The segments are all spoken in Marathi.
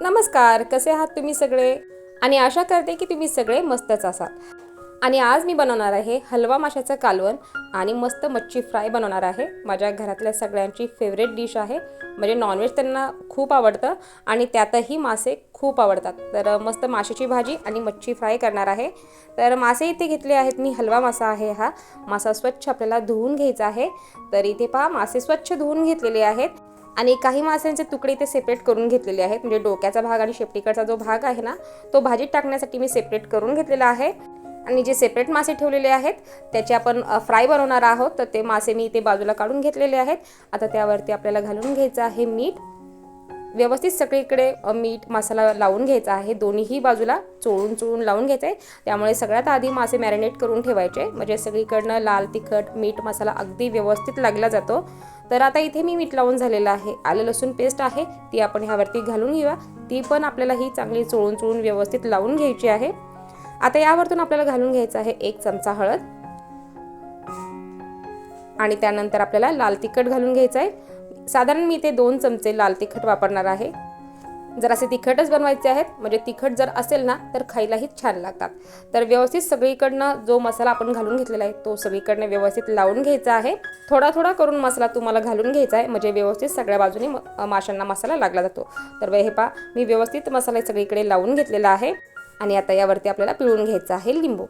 नमस्कार कसे आहात तुम्ही सगळे? आणि आशा करते की तुम्ही सगळे मस्तच असाल. आणि आज मी बनवणार आहे हलवा माशाचं कालवण आणि मस्त मच्छी फ्राय बनवणार आहे. माझ्या घरातल्या सगळ्यांची फेवरेट डिश आहे. म्हणजे नॉनव्हेज त्यांना खूप आवडतं आणि त्यातही मासे खूप आवडतात. तर मस्त माशाची भाजी आणि मच्छी फ्राय करणार आहे. तर मासे इथे घेतले आहेत मी. हलवा मासा आहे हा. मासा स्वच्छ आपल्याला धुवून घ्यायचा आहे. तर इथे पहा मासे स्वच्छ धुवून घेतलेले आहेत. आणि काही माशांचे तुकडे इथे सेपरेट करून घेतलेले आहेत. म्हणजे डोक्याचा भाग आणि शेपटीकडचा जो भाग आहे ना तो भाजीत टाकण्यासाठी मी सेपरेट करून घेतलेला आहे. आणि जे सेपरेट मासे ठेवलेले आहेत त्याचे आपण फ्राय बनवणार आहोत. तर ते मासे मी इथे बाजूला काढून घेतलेले आहेत. आता त्यावरती आपल्याला घालून घ्यायचं आहे मीठ. व्यवस्थित सगळीकडे मीठ मसाला लावून घ्यायचा आहे. दोन्हीही बाजूला चोळून चोळून लावून घ्यायचं. आहे त्यामुळे सगळ्यात आधी मासे मॅरिनेट करून ठेवायचे. म्हणजे सगळीकडनं लाल तिखट मीठ मसाला अगदी व्यवस्थित लागला जातो. तर आता इथे मी मीठ लावून झालेलं आहे. आलं लसूण पेस्ट आहे. ती आपण ह्यावरती घालून घेऊया. ती पण आपल्याला ही चांगली चोळून चोळून व्यवस्थित लावून घ्यायची आहे. आता यावरतून आपल्याला घालून घ्यायचं आहे एक चमचा हळद. आणि त्यानंतर आपल्याला लाल तिखट घालून घ्यायचं आहे. साधारण मी इथे दोन चमचे लाल तिखट वापरणार आहे. जर असे तिखटच बनवायचे आहेत. म्हणजे तिखट जर असेल ना तर खायलाही छान लागतात. तर व्यवस्थित सगळीकडनं जो मसाला आपण घालून घेतलेला आहे तो सगळीकडनं व्यवस्थित लावून घ्यायचा आहे. थोडा थोडा करून मसाला तुम्हाला घालून घ्यायचा आहे. म्हणजे व्यवस्थित सगळ्या बाजूने म- माशांना मसाला लागला जातो. तर हे पा मी व्यवस्थित मसाला सगळीकडे लावून घेतलेला आहे. आणि आता यावरती आपल्याला पिळून घ्यायचा आहे लिंबू.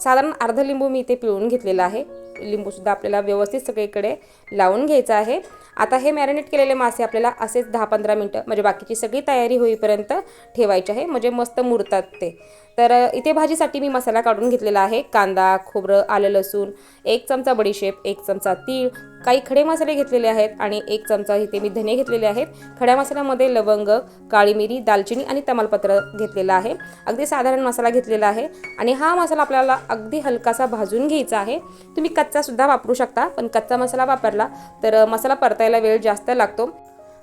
साधारण अर्धा लिंबू मी इथे पिळून घेतलेला आहे. लिंबूसुद्धा आपल्याला व्यवस्थित सगळीकडे लावून घ्यायचं आहे. आता हे मॅरिनेट केलेले मासे आपल्याला असेच दहा पंधरा मिनटं म्हणजे बाकीची सगळी तयारी होईपर्यंत ठेवायची आहे. म्हणजे मस्त मुरतात ते. तर इथे भाजीसाठी मी मसाला काढून घेतलेला आहे. कांदा खोबरं आलं लसूण एक चमचा बडीशेप एक चमचा तीळ काही खडे मसाले घेतलेले आहेत आणि एक चमचा इथे मी धने घेतलेले आहेत. खड्या मसाल्यामध्ये लवंग काळी मिरी दालचिनी आणि तमालपत्र घेतलेलं आहे. अगदी साधारण मसाला घेतलेला आहे. आणि हा मसाला आपल्याला अगदी हलकासा भाजून घ्यायचा आहे. तुम्ही कच्चा सुद्धा वापरू शकता पण कच्चा मसाला वापरला तर मसाला परतायला वेळ जास्त लागतो.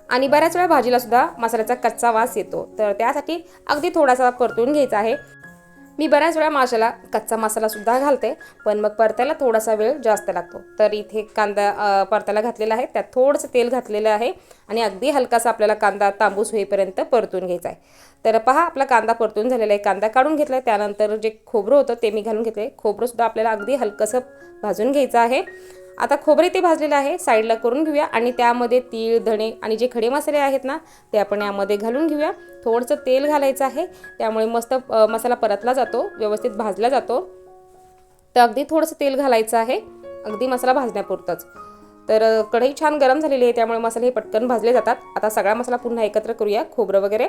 आणि बऱ्याच वेळा भाजीला सुद्धा मसाल्याचा कच्चा वास येतो. तर त्यासाठी अगदी थोडासा परतून घ्यायचा आहे. मी बऱ्याच वेळा माशाला कच्चा मसाला सुद्धा घालते पण मग परतायला थोडासा वेळ जास्त लागतो. तर इथे कांदा परत्याला परतायला घातलेला आहे त्यात थोडंसं तेल घातलेलं आहे आणि अगदी हलकासा आपल्याला कांदा तांबूस होईपर्यंत परतून घ्यायचा आहे. तर पहा आपला कांदा परतून झालेला आहे. कांदा काढून घेतला आहे त्यानंतर जे खोबरं होतं ते मी घालून घेतले खोबरंसुद्धा आपल्याला अगदी हलकंसं भाजून घ्यायचं आहे. आता खोबरे ते भाजलेलं आहे साईडला करून घेऊया. आणि त्यामध्ये तीळ धणे आणि जे खडे मसाले आहेत ना ते आपण यामध्ये घालून घेऊया. थोडंसं तेल घालायचं आहे. त्यामुळे मस्त मसाला परतला जातो व्यवस्थित भाजला जातो. तर अगदी थोडंसं तेल घालायचं आहे. अगदी मसाला भाजण्यापुरतंच. तर कढई छान गरम झालेली आहे त्यामुळे मसाले हे पटकन भाजले जातात. आता सगळा मसाला पुन्हा एकत्र करूया खोबरं वगैरे.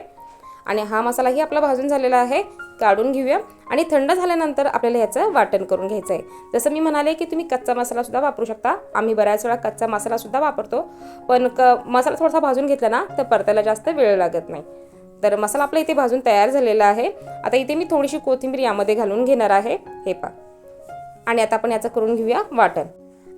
आणि हा मसालाही आपला भाजून झालेला आहे. काढून घेऊया. आणि थंड झाल्यानंतर आपल्याला ह्याचं वाटण करून घ्यायचं आहे. जसं मी म्हणाले की तुम्ही कच्चा मसालासुद्धा वापरू शकता. आम्ही बऱ्याच वेळा कच्चा मसालासुद्धा वापरतो. पण क मसाला थोडासा भाजून घेतला ना तर परतायला जास्त वेळ लागत नाही. तर मसाला आपला इथे भाजून तयार झालेला आहे. आता इथे मी थोडीशी कोथिंबीर यामध्ये घालून घेणार आहे. हे पा आणि आता आपण याचं करून घेऊया वाटण.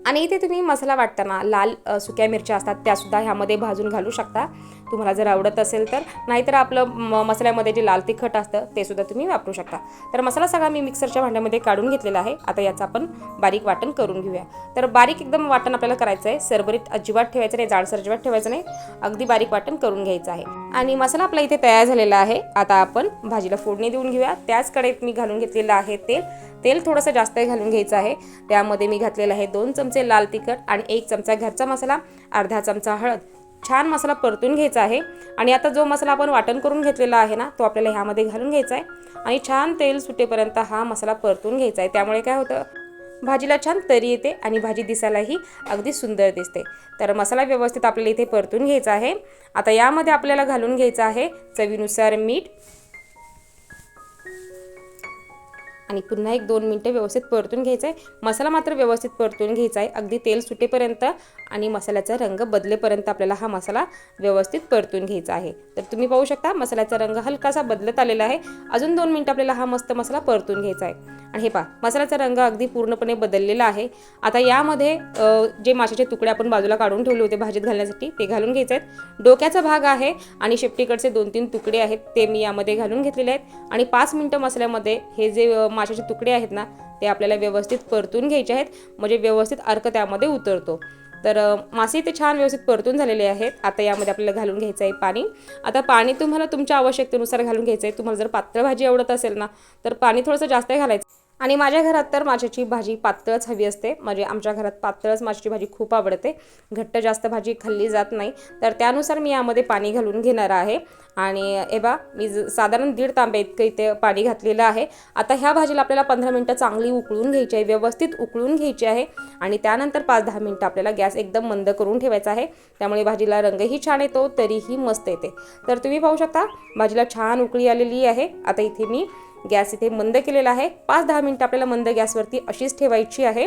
आणि इथे तुम्ही मसाला वाटताना लाल सुक्या मिरच्या असतात त्यासुद्धा ह्यामध्ये भाजून घालू शकता. तुम्हाला जर आवडत असेल तर नाहीतर आपलं म मसाल्यामध्ये जे लाल तिखट असतं ते सुद्धा तुम्ही वापरू शकता. तर मसाला सगळा मी मिक्सरच्या भांड्यामध्ये काढून घेतलेला आहे. आता याचं आपण बारीक वाटण करून घेऊया. तर बारीक एकदम वाटण आपल्याला करायचं आहे. सरबरीत अजिबात ठेवायचं नाही जाडसर अजिबात ठेवायचं नाही. अगदी बारीक वाटण करून घ्यायचं आहे. आणि मसाला आपला इथे तयार झालेला आहे. आता आपण भाजीला फोडणी देऊन घेऊया. त्याच कडेत मी घालून घेतलेलं आहे तेल. तेल थोडंसं जास्त घालून घ्यायचं आहे. त्यामध्ये मी घातलेलं आहे दोन चमचे लाल तिखट आणि एक चमचा घरचा मसाला अर्धा चमचा हळद. छान मसाला परतून घ्यायचा आहे. आणि आता जो मसाला आपण वाटण करून घेतलेला आहे ना तो आपल्याला ह्यामध्ये घालून घ्यायचा आहे. आणि छान तेल सुटेपर्यंत हा मसाला परतून घ्यायचा आहे. त्यामुळे काय होतं भाजीला छान तरी येते आणि भाजी दिसायलाही अगदी सुंदर दिसते. तर मसाला व्यवस्थित आपल्याला इथे परतून घ्यायचा आहे. आता यामध्ये आपल्याला घालून घ्यायचा आहे चवीनुसार मीठ आणि पुन्हा एक दोन मिनटं व्यवस्थित परतून घ्यायचं आहे मसाला मात्र व्यवस्थित परतून घ्यायचा आहे अगदी तेल सुटेपर्यंत आणि मसाल्याचा रंग बदलेपर्यंत आपल्याला हा मसाला व्यवस्थित परतून घ्यायचा आहे. तर तुम्ही पाहू शकता मसाल्याचा रंग हलकासा बदलत आलेला आहे. अजून दोन मिनटं आपल्याला हा मस्त मसाला परतून घ्यायचा आहे आणि हे पहा मसाल्याचा रंग अगदी पूर्णपणे बदललेला आहे. आता यामध्ये जे माशाचे तुकडे आपण बाजूला काढून ठेवले होते भाजीत घालण्यासाठी ते घालून घ्यायचे आहेत डोक्याचा भाग आहे आणि शेपटीकडचे दोन तीन तुकडे आहेत ते मी यामध्ये घालून घेतलेले आहेत. आणि पाच मिनटं मसाल्यामध्ये हे जे माशाचे तुकडे आहेत ना ते आपल्याला व्यवस्थित परतून घ्यायचे आहेत. म्हणजे व्यवस्थित अर्क त्यामध्ये उतरतो. तर मासे इथे छान व्यवस्थित परतून झालेले आहेत. आता यामध्ये आपल्याला घालून घ्यायचं आहे पाणी. आता पाणी तुम्हाला तुमच्या आवश्यकतेनुसार घालून घ्यायचं आहे. तुम्हाला जर पात्र भाजी आवडत असेल ना तर पाणी थोडंसं जास्त घालायचं. आणि माझ्या घरात तर माझ्याची भाजी पातळच हवी असते. म्हणजे आमच्या घरात पातळच माशाची भाजी खूप आवडते. घट्ट जास्त भाजी खाल्ली जात नाही. तर त्यानुसार मी यामध्ये पाणी घालून घेणार आहे. आणि ए बा मी साधारण दीड तांबे इतकं इथे पाणी घातलेलं आहे. आता ह्या भाजीला आपल्याला पंधरा मिनटं चांगली उकळून घ्यायची आहे. व्यवस्थित उकळून घ्यायची आहे. आणि त्यानंतर पाच दहा मिनटं आपल्याला गॅस एकदम मंद करून ठेवायचा आहे. त्यामुळे भाजीला रंगही छान येतो तरीही मस्त येते. तर तुम्ही पाहू शकता भाजीला छान उकळी आलेली आहे. आता इथे मी गॅस इथे मंद केलेला आहे. पाच दहा मिनटं आपल्याला मंद गॅसवरती अशीच ठेवायची आहे.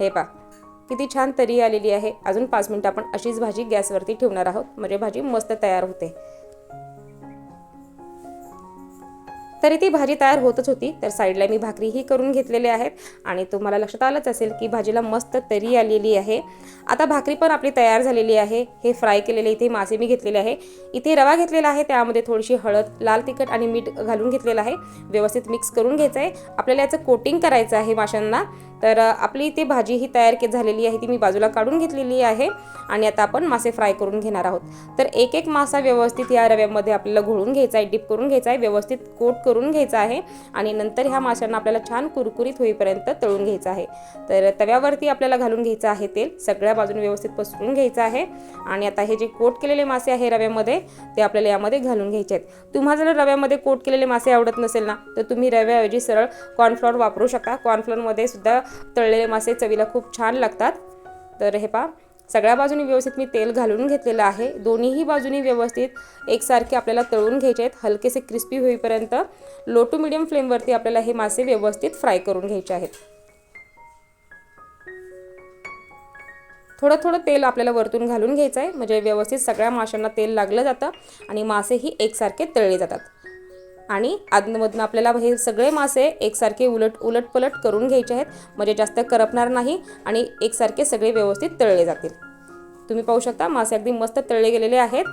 हे पा किती छान तरी आलेली आहे. अजून पाच मिनटं आपण अशीच भाजी गॅसवरती ठेवणार आहोत. म्हणजे भाजी मस्त तयार होते. तरी ती भाजी तयार होतच होती. तर साईडला मी भाकरीही करून घेतलेले आहेत. आणि तुम्हाला लक्षात आलंच असेल की भाजीला मस्त तरी आलेली आहे. आता भाकरी पण आपली तयार झालेली आहे. हे फ्राय केलेले इथे मासे मी घेतलेले आहे. इथे रवा घेतलेला आहे. त्यामध्ये थोडीशी हळद लाल तिखट आणि मीठ घालून घेतलेलं आहे. व्यवस्थित मिक्स करून घ्यायचं आहे आपल्याला याचं कोटिंग करायचं आहे माशांना. तर आपली इथे भाजी ही तयार के झालेली आहे ती मी बाजूला काढून घेतलेली आहे आणि आता आपण मासे फ्राय करून घेणार आहोत. तर एक एक मासा व्यवस्थित या रव्यामध्ये आपल्याला घोळून घ्यायचा आहे डिप करून घ्यायचा आहे व्यवस्थित कोट करून घ्यायचा आहे आणि नंतर ह्या माशांना आपल्याला छान कुरकुरीत होईपर्यंत तळून घ्यायचं आहे. तर तव्यावरती आपल्याला घालून घ्यायचं आहे तेल सगळ्या बाजूने व्यवस्थित पसरून घ्यायचं आहे आणि आता हे जे कोट केलेले मासे आहे रव्यामध्ये ते आपल्याला यामध्ये घालून घ्यायचे आहेत. तुम्हाला जर रव्यामध्ये कोट केलेले मासे आवडत नसेल ना तर तुम्ही रव्याऐवजी सरळ कॉर्नफ्लॉर वापरू शकता. कॉर्नफ्लॉरमध्ये सुद्धा तळलेले मासे चवीला खूप छान लागतात. तर हे पहा सगळ्या बाजूनी व्यवस्थित मी तेल घालून घेतलेलं आहे. दोन्हीही बाजूनी व्यवस्थित एकसारखे आपल्याला तळून घ्यायचे आहेत. हलकेसे क्रिस्पी होईपर्यंत लो टू मिडियम फ्लेमवरती आपल्याला हे मासे व्यवस्थित फ्राय करून घ्यायचे आहेत. थोडं थोडं तेल आपल्याला वरतून घालून घ्यायचं आहे. म्हणजे व्यवस्थित सगळ्या माशांना तेल लागलं जातं आणि मासेही एकसारखे तळले जातात. आणि आतमधून आपल्याला हे सगळे मासे एकसारखे उलट उलटपलट करून घ्यायचे आहेत. म्हणजे जास्त करपणार नाही आणि एकसारखे सगळे व्यवस्थित तळले जातील. तुम्ही पाहू शकता मासे अगदी मस्त तळले गेलेले आहेत.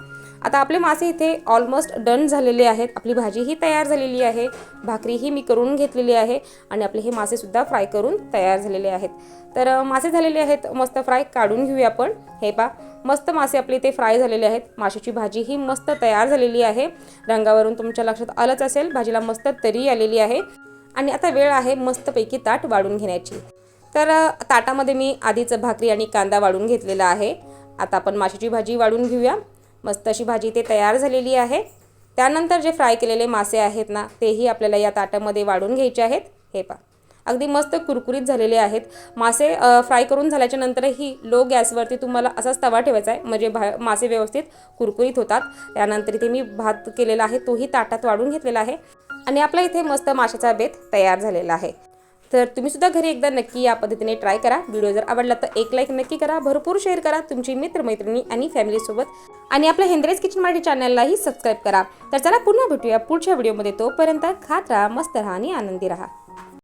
आता आपले मासे इथे ऑलमोस्ट डन झालेले आहेत. आपली भाजीही तयार झालेली आहे. भाकरीही मी करून घेतलेली आहे आणि आपले हे मासेसुद्धा फ्राय करून तयार झालेले आहेत. तर मासे झालेले आहेत मस्त फ्राय काढून घेऊया आपण. हे पा मस्त मासे आपले इथे फ्राय झालेले आहेत. माशाची भाजी ही मस्त तयार झालेली आहे. रंगावरून तुमच्या लक्षात आलंच असेल भाजीला मस्त तरी आलेली आहे. आणि आता वेळ आहे मस्तपैकी ताट वाढून घेण्याची. तर ताटामध्ये मी आधीच भाकरी आणि कांदा वाढून घेतलेला आहे. आता आपण माशाची भाजी वाढून घेऊया. मस्त अशी भाजी ते तयार झालेली आहे. त्यानंतर जे फ्राय केलेले मासे आहेत ना तेही आपल्याला या ताटामध्ये वाढून घ्यायचे आहेत. हे पा अगदी मस्त कुरकुरीत झालेले आहेत. मासे फ्राय करून झाल्याच्या नंतरही लो गॅसवरती तुम्हाला असाच तवा ठेवायचा आहे. म्हणजे भा मासे व्यवस्थित कुरकुरीत होतात. त्यानंतर इथे मी भात केलेला आहे तोही ताटात वाढून घेतलेला आहे. आणि आपला इथे मस्त माशाचा बेत तयार झालेला आहे. तर तुम्ही सुद्धा घरी एकदा नक्की या पद्धतीने ट्राय करा. व्हिडिओ जर आवडला तर एक लाईक नक्की करा. भरपूर शेअर करा तुमची मित्रमैत्रिणी आणि फॅमिलीसोबत आणि आपल्या हेंद्रेज किचन मराठी चॅनललाही सबस्क्राईब करा. तर चला पुन्हा भेटूया पुढच्या व्हिडिओमध्ये तोपर्यंत खात राहा मस्त राहा आणि आनंदी राहा.